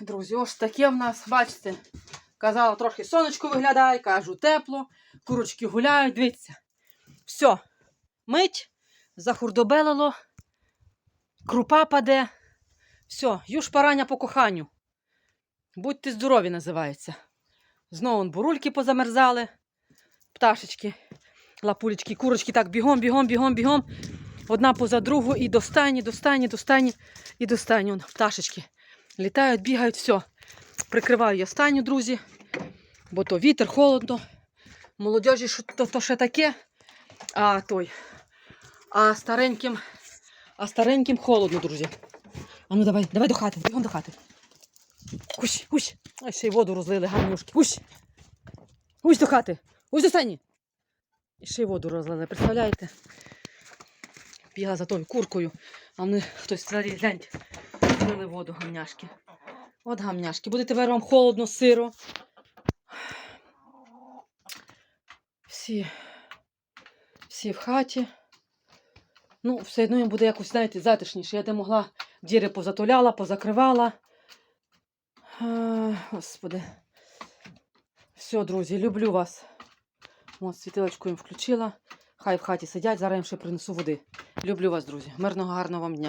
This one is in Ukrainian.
друзі, ось таке в нас, бачите. Казала, трохи сонечко виглядає, кажу, тепло, курочки гуляють, дивіться. Все, мить, захурдобелило, крупа паде. Все, юж парання по коханню. Будьте здорові, називається. Знову бурульки позамерзали, пташечки, лапулечки, курочки так бігом, бігом, бігом, бігом. Одна поза другу і до стані, до стані, до стані і до стані. Он, пташечки. Літають, бігають, все. Прикриваю я станю, друзі, бо то вітер, холодно. Молодежі що то, то ще таке, а той. А стареньким, а стареньким холодно, друзі. А ну давай, давай до хати, бігом до хати. Гусь, гусь. Ай, ще й воду розлили, гарнюшки. Гусь. Гусь до хати. Гусь до стані. І ще й воду розлили, представляєте? Бігла за тою куркою, а вони хтось старі, гляньте, злили воду гамняшки. От гамняшки. Буде тепер вам холодно, сиро. Всі, всі в хаті. Ну, все одно їм буде якось, знаєте, затишніше. Я де могла діри позатуляла, позакривала. А, господи. Все, друзі, люблю вас. От світилочку їм включила. Хай в хаті сидять, зараз їм ще принесу води. Люблю вас, друзі. Мирного, гарного вам дня.